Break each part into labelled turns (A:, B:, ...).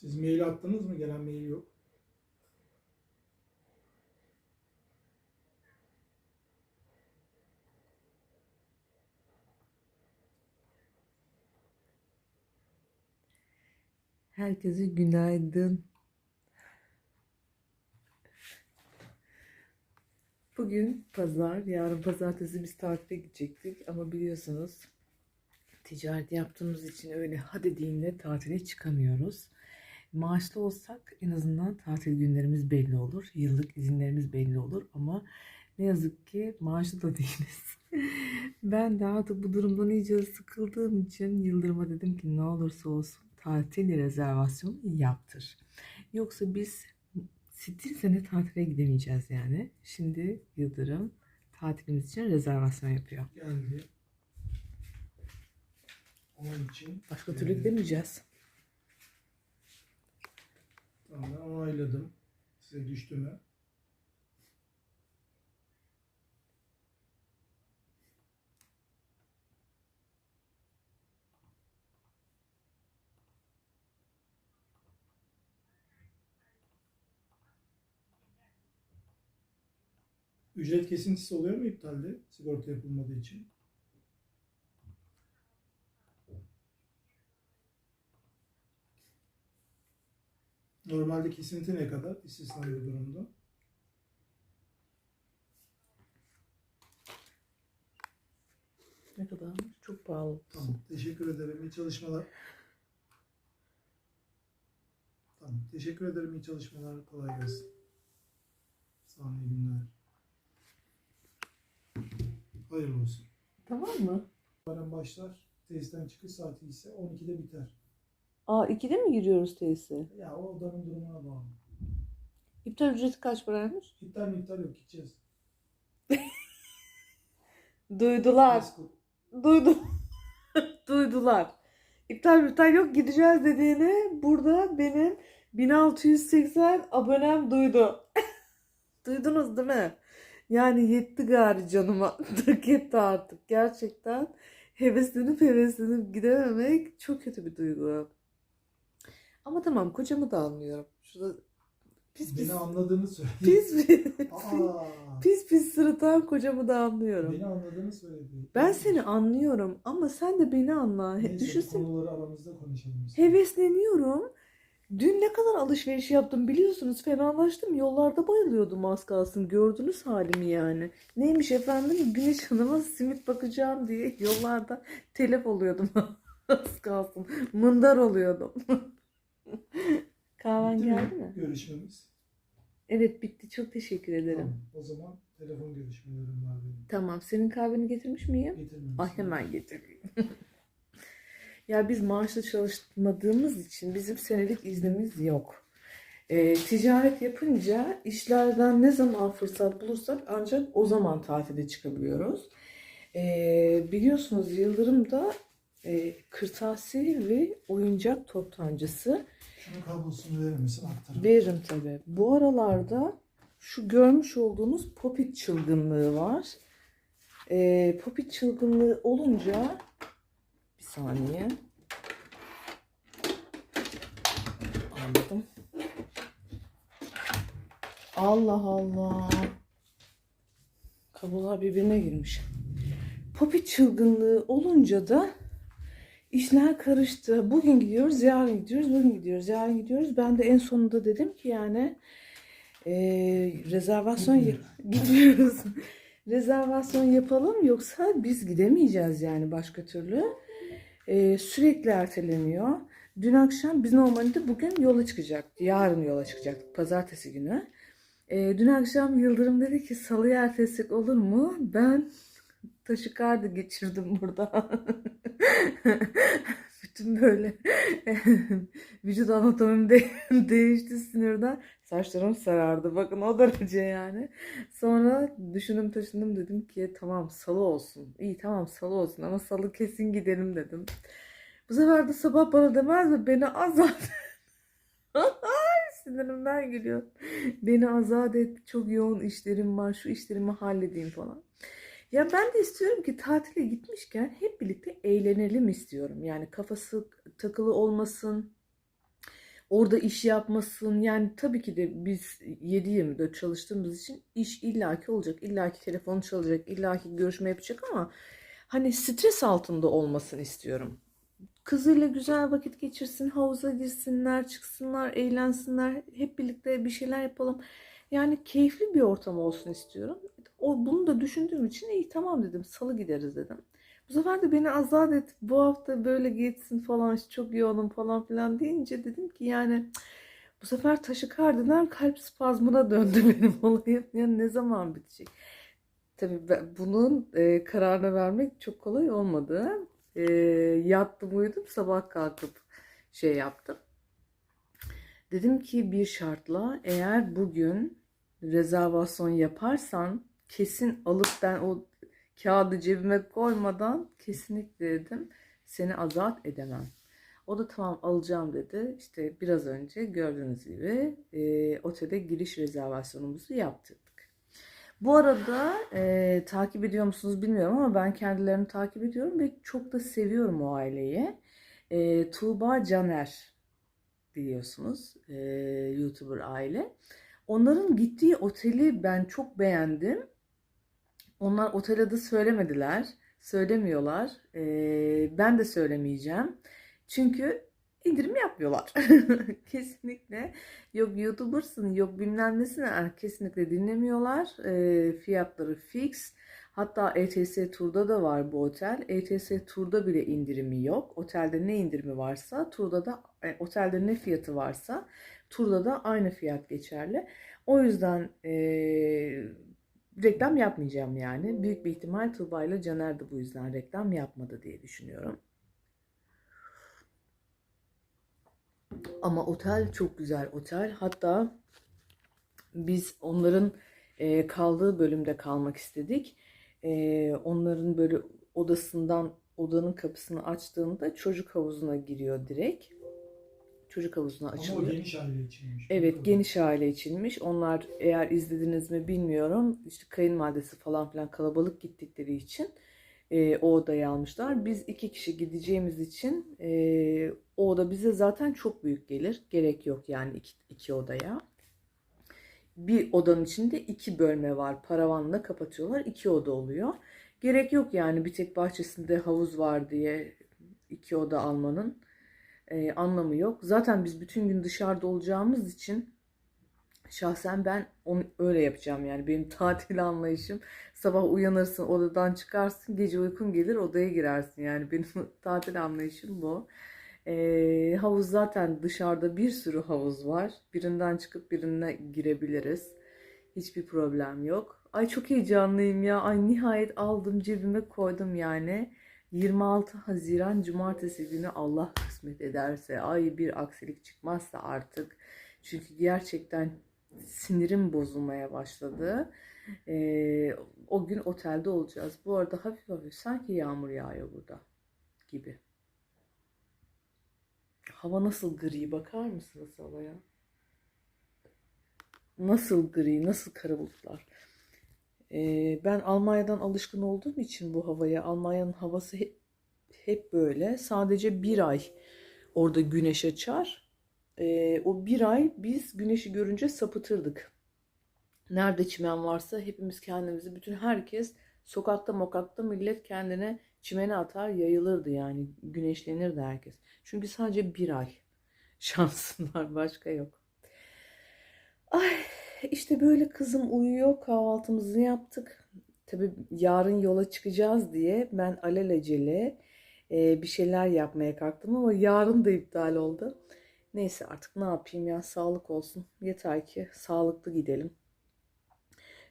A: Siz mail attınız mı? Gelen mail yok.
B: Herkese günaydın. Bugün pazar, yarın pazartesi biz tatile gidecektik ama biliyorsunuz ticaret yaptığımız için öyle hadi deyinle tatile çıkamıyoruz. Maaşlı olsak en azından tatil günlerimiz belli olur, yıllık izinlerimiz belli olur ama ne yazık ki maaşlı da değiliz. Ben de artık bu durumdan iyice sıkıldığım için Yıldırım'a dedim ki ne olursa olsun tatil rezervasyonu yaptır. Yoksa biz stil sene tatile gidemeyeceğiz yani. Şimdi Yıldırım tatilimiz için rezervasyon yapıyor.
A: Geldi. Onun için
B: Başka türlü gidemeyeceğiz.
A: Ben onayladım. Size düştü mü? Ücret kesintisi oluyor mu iptalde sigorta yapılmadığı için? Normalde kesinti ne kadar istisnai bir durumda?
B: Ne kadarmış? Çok pahalı.
A: Tamam. Teşekkür ederim. İyi çalışmalar. Tamam. Teşekkür ederim. İyi çalışmalar. Kolay gelsin. Sağ olun. iyi günler. Hayırlı olsun.
B: Tamam mı?
A: Yarın başlar. Tesisten çıkış saati ise 12'de biter.
B: Aa 2'de mi giriyoruz tesise?
A: Ya o odanın durumuna bağlı.
B: İptal ücreti kaç paraymış?
A: İptal iptal yok. Gideceğiz.
B: Duydular.
A: Meskut.
B: Duydu. Duydular. İptal iptal yok gideceğiz dediğini burada benim 1680 abonem duydu. Duydunuz değil mi? Yani yetti gari canıma. Tık etti artık. Gerçekten heveslenip heveslenip gidememek çok kötü bir duygu. Ama tamam kocamı da anlıyorum. Şurada pis pis
A: Beni anladığını söyledi.
B: pis pis,
A: Aa,
B: pis pis sırıtan kocamı da anlıyorum.
A: beni anladığını söyledi.
B: Ben seni anlıyorum ama sen de beni anla.
A: Neyse,
B: Düşünsene.
A: konuları aramızda konuşalım.
B: Hevesleniyorum. Dün ne kadar alışveriş yaptım biliyorsunuz. Fenalaştım. Yollarda bayılıyordum az kalsın. Gördünüz halimi yani. Neymiş efendim? Güneş Hanım'a simit bakacağım diye yollarda telef oluyordum. az kalsın. Mındar oluyordum. Kahven
A: Bitti mi
B: geldi mi?
A: Görüşmemiz.
B: Evet bitti. Çok teşekkür ederim.
A: Tamam. O zaman telefon görüşmelerim var benim.
B: Tamam. Senin kahveni getirmiş miyim?
A: Getirmemişsin.
B: Ay hemen getireyim. ya biz maaşlı çalışmadığımız için bizim senelik iznimiz yok. Ee, ticaret yapınca işlerden ne zaman fırsat bulursak ancak o zaman tatile çıkabiliyoruz. Ee, biliyorsunuz Yıldırım da e, kırtasiye ve oyuncak toptancısı.
A: Şunun kablosunu verir misin aktarım?
B: Veririm tabii. Bu aralarda şu görmüş olduğunuz popit çılgınlığı var. Ee, popit çılgınlığı olunca bir saniye. Anladım. Allah Allah. Kablolar birbirine girmiş. Popit çılgınlığı olunca da işler karıştı. Bugün gidiyoruz, yarın gidiyoruz, bugün gidiyoruz, yarın gidiyoruz. Ben de en sonunda dedim ki yani eee, rezervasyon gidiyoruz. rezervasyon yapalım yoksa biz gidemeyeceğiz yani başka türlü. Eee, sürekli erteleniyor. Dün akşam biz normalde bugün yola çıkacaktık. Yarın yola çıkacaktık. Pazartesi günü. Eee, dün akşam Yıldırım dedi ki salıya ertesek olur mu? Ben taşikardı geçirdim burada. Bütün böyle vücut anatomim de değişti sinirden. Saçlarım sarardı. Bakın o derece yani. Sonra düşündüm taşındım dedim ki tamam salı olsun. İyi tamam salı olsun ama salı kesin gidelim dedim. Bu sefer de sabah bana demez mi beni azat Sinirimden gülüyor. Beni azat et. Çok yoğun işlerim var. Şu işlerimi halledeyim falan. Ya ben de istiyorum ki tatile gitmişken hep birlikte eğlenelim istiyorum. Yani kafası takılı olmasın. orada iş yapmasın. Yani tabii ki de biz 7-24 çalıştığımız için iş illaki olacak. illaki telefonu çalacak, illaki görüşme yapacak ama hani stres altında olmasını istiyorum. Kızıyla güzel vakit geçirsin, havuza girsinler, çıksınlar, eğlensinler, hep birlikte bir şeyler yapalım. Yani keyifli bir ortam olsun istiyorum. O, bunu da düşündüğüm için iyi tamam dedim, salı gideriz dedim. Bu sefer de beni azat et, bu hafta böyle geçsin falan, çok yoğunum falan filan deyince dedim ki yani bu sefer taşikardiden kalp spazmına döndü benim olayım. Yani ne zaman bitecek? Tabii ben- bunun e, kararını vermek çok kolay olmadı. E, yattım uyudum sabah kalkıp şey yaptım. Dedim ki bir şartla eğer bugün rezervasyon yaparsan kesin alıp ben o kağıdı cebime koymadan kesinlikle dedim seni azat edemem. O da tamam alacağım dedi. İşte biraz önce gördüğünüz gibi e, otele giriş rezervasyonumuzu yaptırdık. Bu arada e, takip ediyor musunuz bilmiyorum ama ben kendilerini takip ediyorum ve çok da seviyorum o aileyi. E, Tuğba Caner biliyorsunuz e, YouTuber aile. Onların gittiği oteli ben çok beğendim. Onlar otel adı söylemediler, söylemiyorlar. E, ben de söylemeyeceğim. Çünkü indirim yapmıyorlar. Kesinlikle. Yok YouTuber'sın, yok bilmem nesin. Yani kesinlikle dinlemiyorlar. E, fiyatları fix. Hatta ETS Tur'da da var bu otel. ETS Tur'da bile indirimi yok. Otelde ne indirimi varsa, turda da e, otelde ne fiyatı varsa, turda da aynı fiyat geçerli. O yüzden e, reklam yapmayacağım yani. Büyük bir ihtimal Tuğba ile Caner de bu yüzden reklam yapmadı diye düşünüyorum. Ama otel çok güzel otel. Hatta biz onların e, kaldığı bölümde kalmak istedik. E, onların böyle odasından odanın kapısını açtığında çocuk havuzuna giriyor direkt. Çocuk havuzuna
A: Ama o
B: açılıyor.
A: geniş aile içinmiş.
B: Evet geniş aile içinmiş. Onlar eğer izlediniz mi bilmiyorum. İşte kayınvalidesi falan filan kalabalık gittikleri için e, o odayı almışlar. Biz iki kişi gideceğimiz için e, o oda bize zaten çok büyük gelir. Gerek yok yani iki, iki odaya. Bir odanın içinde iki bölme var. Paravanla kapatıyorlar. iki oda oluyor. Gerek yok yani bir tek bahçesinde havuz var diye iki oda almanın e, anlamı yok. Zaten biz bütün gün dışarıda olacağımız için şahsen ben onu öyle yapacağım yani benim tatil anlayışım sabah uyanırsın odadan çıkarsın gece uykun gelir odaya girersin yani benim tatil anlayışım bu. E, havuz zaten dışarıda bir sürü havuz var birinden çıkıp birine girebiliriz hiçbir problem yok. Ay çok heyecanlıyım ya ay nihayet aldım cebime koydum yani. 26 Haziran Cumartesi günü Allah kısmet ederse ay bir aksilik çıkmazsa artık çünkü gerçekten sinirim bozulmaya başladı. Ee, o gün otelde olacağız. Bu arada hafif hafif sanki yağmur yağıyor burada gibi. Hava nasıl gri bakar mısınız havaya? Nasıl gri, nasıl kara bulutlar. Ben Almanya'dan alışkın olduğum için bu havaya, Almanya'nın havası hep, hep böyle. Sadece bir ay orada güneş açar. O bir ay biz güneşi görünce sapıtırdık. Nerede çimen varsa hepimiz kendimizi, bütün herkes sokakta mokakta millet kendine çimene atar yayılırdı yani. Güneşlenirdi herkes. Çünkü sadece bir ay şansın var başka yok. Ay işte böyle kızım uyuyor kahvaltımızı yaptık. Tabii yarın yola çıkacağız diye ben alelacele e, bir şeyler yapmaya kalktım ama yarın da iptal oldu. Neyse artık ne yapayım ya sağlık olsun. Yeter ki sağlıklı gidelim.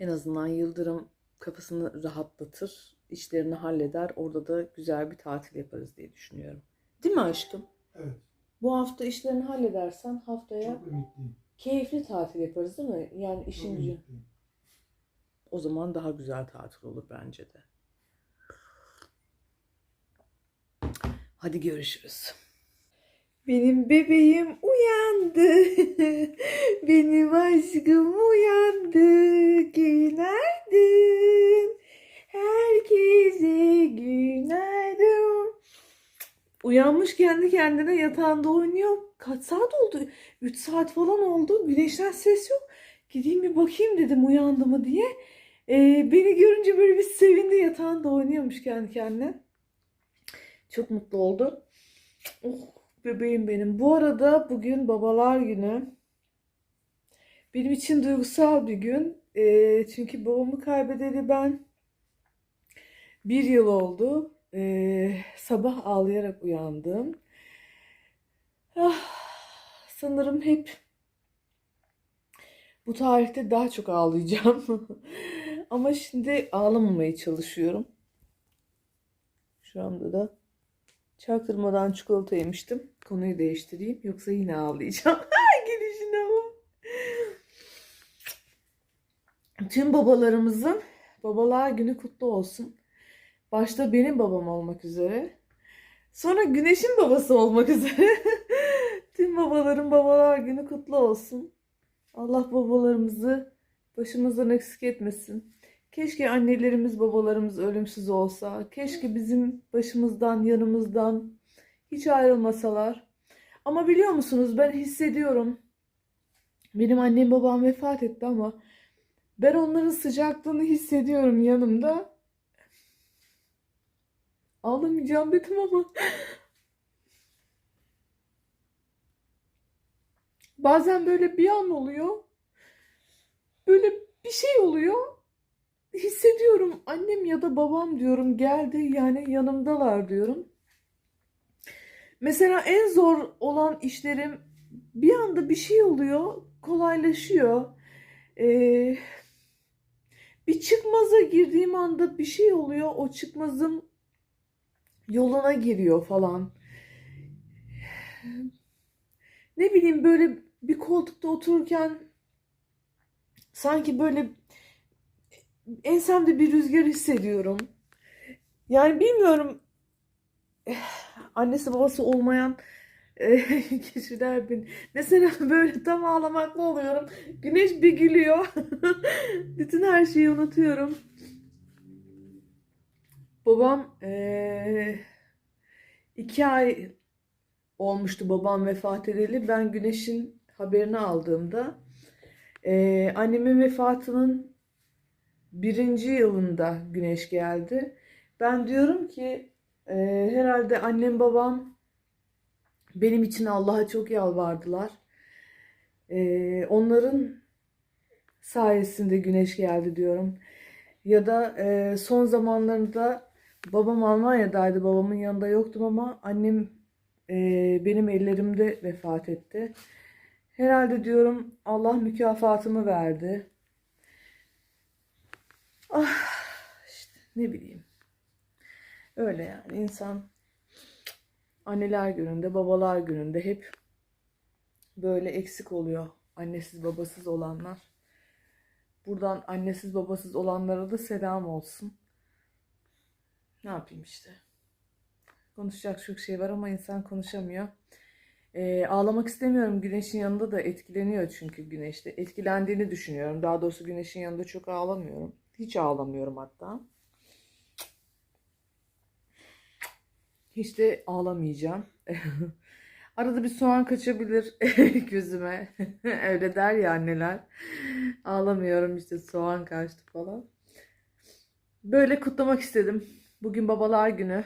B: En azından Yıldırım kafasını rahatlatır, işlerini halleder. Orada da güzel bir tatil yaparız diye düşünüyorum. Değil mi aşkım?
A: Evet.
B: Bu hafta işlerini halledersen haftaya
A: Çok ümitliyim.
B: Keyifli tatil yaparız değil mi? Yani işin gücü. O zaman daha güzel tatil olur bence de. Hadi görüşürüz. Benim bebeğim uyandı. Benim aşkım uyandı. Günaydın. Herkese günaydın. Uyanmış kendi kendine yatağında oynuyor. kaç saat oldu? 3 saat falan oldu. Güneşten ses yok. Gideyim bir bakayım dedim uyandı mı diye. Ee, beni görünce böyle bir sevindi yatağında oynuyormuş kendi kendine. Çok mutlu oldu. Oh bebeğim benim. Bu arada bugün babalar günü. Benim için duygusal bir gün. Ee, çünkü babamı kaybedeli ben bir yıl oldu. Ee, sabah ağlayarak uyandım. Ah, sanırım hep bu tarihte daha çok ağlayacağım. Ama şimdi ağlamamaya çalışıyorum. Şu anda da çaktırmadan çikolata yemiştim. Konuyu değiştireyim. Yoksa yine ağlayacağım. Gelişine bak. Tüm babalarımızın babalar günü kutlu olsun. Başta benim babam olmak üzere. Sonra Güneş'in babası olmak üzere. Tüm babaların babalar günü kutlu olsun. Allah babalarımızı başımızdan eksik etmesin. Keşke annelerimiz, babalarımız ölümsüz olsa. Keşke bizim başımızdan, yanımızdan hiç ayrılmasalar. Ama biliyor musunuz ben hissediyorum. Benim annem babam vefat etti ama ben onların sıcaklığını hissediyorum yanımda. Ağlamayacağım dedim ama bazen böyle bir an oluyor. Böyle bir şey oluyor. Hissediyorum annem ya da babam diyorum geldi yani yanımdalar diyorum. Mesela en zor olan işlerim bir anda bir şey oluyor, kolaylaşıyor. Ee, bir çıkmaza girdiğim anda bir şey oluyor, o çıkmazın yoluna giriyor falan. Ne bileyim böyle bir koltukta otururken sanki böyle ensemde bir rüzgar hissediyorum. Yani bilmiyorum annesi babası olmayan e, kişiler ben mesela böyle tam ağlamaklı oluyorum. Güneş bir gülüyor. Bütün her şeyi unutuyorum. Babam eee, iki ay olmuştu babam vefat edeli. Ben Güneş'in haberini aldığımda eee, annemin vefatının birinci yılında Güneş geldi. Ben diyorum ki eee, herhalde annem babam benim için Allah'a çok yalvardılar. Eee, onların sayesinde Güneş geldi diyorum. Ya da eee, son zamanlarında babam Almanya'daydı. Babamın yanında yoktum ama annem eee, benim ellerimde vefat etti. Herhalde diyorum Allah mükafatımı verdi. Ah işte ne bileyim. Öyle yani insan anneler gününde, babalar gününde hep böyle eksik oluyor. Annesiz babasız olanlar. Buradan annesiz babasız olanlara da selam olsun. Ne yapayım işte. Konuşacak çok şey var ama insan konuşamıyor. Ee, ağlamak istemiyorum. Güneşin yanında da etkileniyor çünkü güneşte. Etkilendiğini düşünüyorum. Daha doğrusu güneşin yanında çok ağlamıyorum. Hiç ağlamıyorum hatta. Hiç de ağlamayacağım. Arada bir soğan kaçabilir gözüme. Öyle der ya anneler. Ağlamıyorum işte soğan kaçtı falan. Böyle kutlamak istedim. Bugün babalar günü.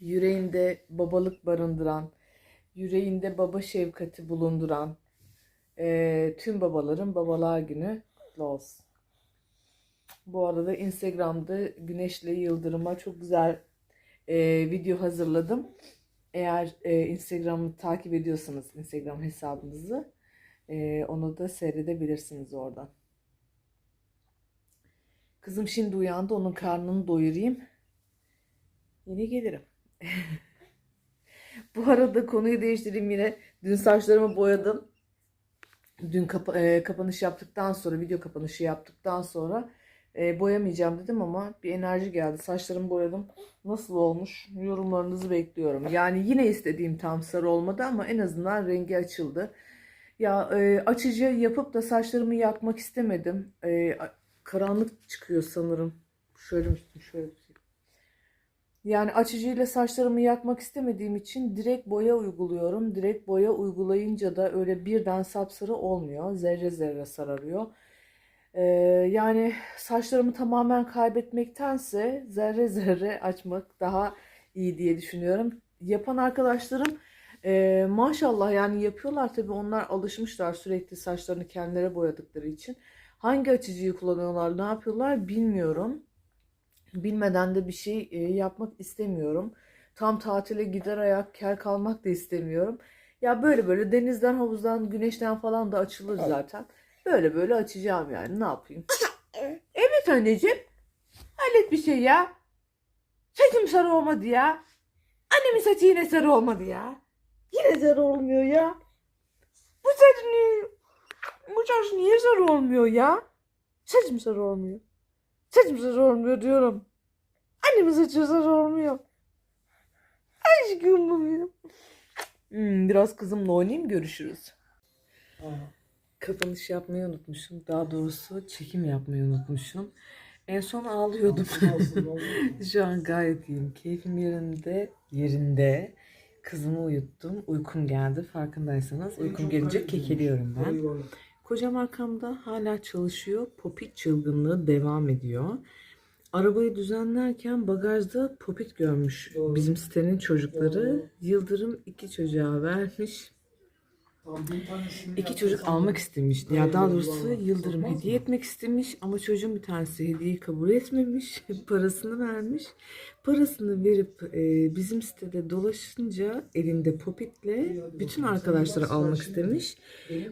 B: Yüreğinde babalık barındıran, yüreğinde baba şefkati bulunduran eee, tüm babaların babalar günü kutlu olsun. Bu arada Instagram'da Güneş'le Yıldırım'a çok güzel eee, video hazırladım. Eğer eee, Instagram'ı takip ediyorsanız Instagram hesabınızı eee, onu da seyredebilirsiniz oradan. Kızım şimdi uyandı. Onun karnını doyurayım. Yine gelirim. Bu arada konuyu değiştireyim yine. Dün saçlarımı boyadım. Dün kapa- e, kapanış yaptıktan sonra, video kapanışı yaptıktan sonra e, boyamayacağım dedim ama bir enerji geldi. Saçlarımı boyadım. Nasıl olmuş? Yorumlarınızı bekliyorum. Yani yine istediğim tam sarı olmadı ama en azından rengi açıldı. Ya e, açıcı yapıp da saçlarımı yakmak istemedim. E, karanlık çıkıyor sanırım. Şöyle mi şöyle tutayım. Yani açıcıyla saçlarımı yakmak istemediğim için direkt boya uyguluyorum. Direkt boya uygulayınca da öyle birden sapsarı olmuyor. Zerre zerre sararıyor. Ee, yani saçlarımı tamamen kaybetmektense zerre zerre açmak daha iyi diye düşünüyorum. Yapan arkadaşlarım e, maşallah yani yapıyorlar tabii onlar alışmışlar sürekli saçlarını kendileri boyadıkları için. Hangi açıcıyı kullanıyorlar, ne yapıyorlar bilmiyorum. Bilmeden de bir şey e, yapmak istemiyorum. Tam tatile gider ayak kel kalmak da istemiyorum. Ya böyle böyle denizden, havuzdan, güneşten falan da açılır zaten. Böyle böyle açacağım yani ne yapayım. evet anneciğim. Hallet bir şey ya. Saçım sarı olmadı ya. Annemin saçı yine sarı olmadı ya. Yine sarı olmuyor ya. Bu saç saç niye sarı olmuyor ya? Saçım sarı olmuyor. Saçım sarı olmuyor diyorum. Annemin saçı sarı olmuyor. Aşkım bu benim. Hmm, biraz kızımla oynayayım görüşürüz.
A: Aa,
B: Kapanış yapmayı unutmuşum. Daha doğrusu çekim yapmayı unutmuşum. En son ağlıyordum.
A: olsun, olsun, olsun.
B: Şu an gayet iyiyim. Keyfim yerinde. Yerinde. Kızımı uyuttum. Uykum geldi. Farkındaysanız uykum
A: çok
B: gelince kekeliyorum ben. Kocam arkamda hala çalışıyor. Popit çılgınlığı devam ediyor. Arabayı düzenlerken bagajda popit görmüş
A: Doğru.
B: bizim sitenin çocukları.
A: Doğru.
B: Yıldırım iki çocuğa vermiş. İki çocuk almak istemiş. Ya daha doğrusu. Yıldırım hediye etmek istemiş ama çocuğun bir tanesi hediyeyi kabul etmemiş. Parasını vermiş. Parasını verip e, bizim sitede dolaşınca elinde popitle bütün arkadaşları almak istemiş.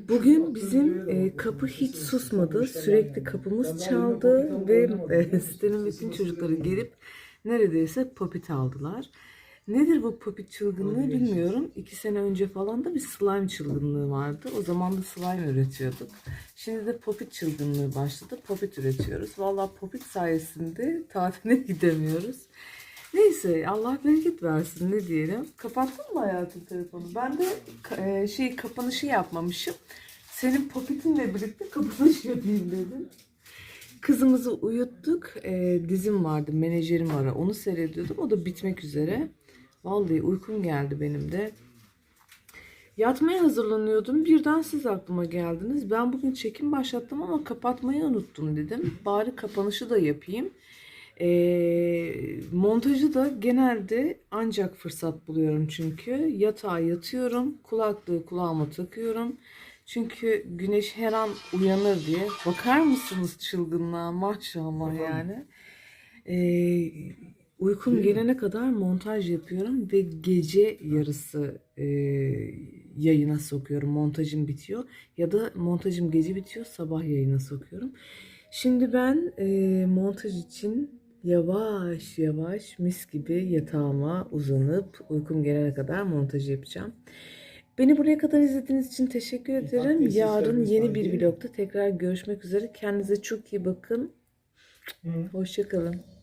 B: Bugün bizim e, kapı hiç susmadı. Sürekli kapımız çaldı ve e, sitenin bütün çocukları gelip neredeyse popit aldılar. Nedir bu popit çılgınlığı bilmiyorum. İki sene önce falan da bir slime çılgınlığı vardı. O zaman da slime üretiyorduk. Şimdi de popit çılgınlığı başladı. Popit üretiyoruz. Vallahi popit sayesinde tatile gidemiyoruz. Neyse Allah bereket versin ne diyelim. Kapattın mı hayatım telefonu? Ben de e, şey kapanışı yapmamışım. Senin popitinle birlikte kapanış yapayım dedim. Kızımızı uyuttuk. E, dizim vardı, menajerim ara. Onu seyrediyordum. O da bitmek üzere. Vallahi uykum geldi benim de. Yatmaya hazırlanıyordum. Birden siz aklıma geldiniz. Ben bugün çekim başlattım ama kapatmayı unuttum dedim. Bari kapanışı da yapayım. Ee, montajı da genelde ancak fırsat buluyorum çünkü. Yatağa yatıyorum. Kulaklığı kulağıma takıyorum. Çünkü güneş her an uyanır diye. Bakar mısınız çılgınlığa maşallah yani. Ee, uykum gelene kadar montaj yapıyorum ve gece yarısı e, yayına sokuyorum. Montajım bitiyor ya da montajım gece bitiyor sabah yayına sokuyorum. Şimdi ben e, montaj için yavaş yavaş mis gibi yatağıma uzanıp uykum gelene kadar montaj yapacağım. Beni buraya kadar izlediğiniz için teşekkür ederim. Yarın yeni bir vlogda tekrar görüşmek üzere. Kendinize çok iyi bakın. Hoşçakalın.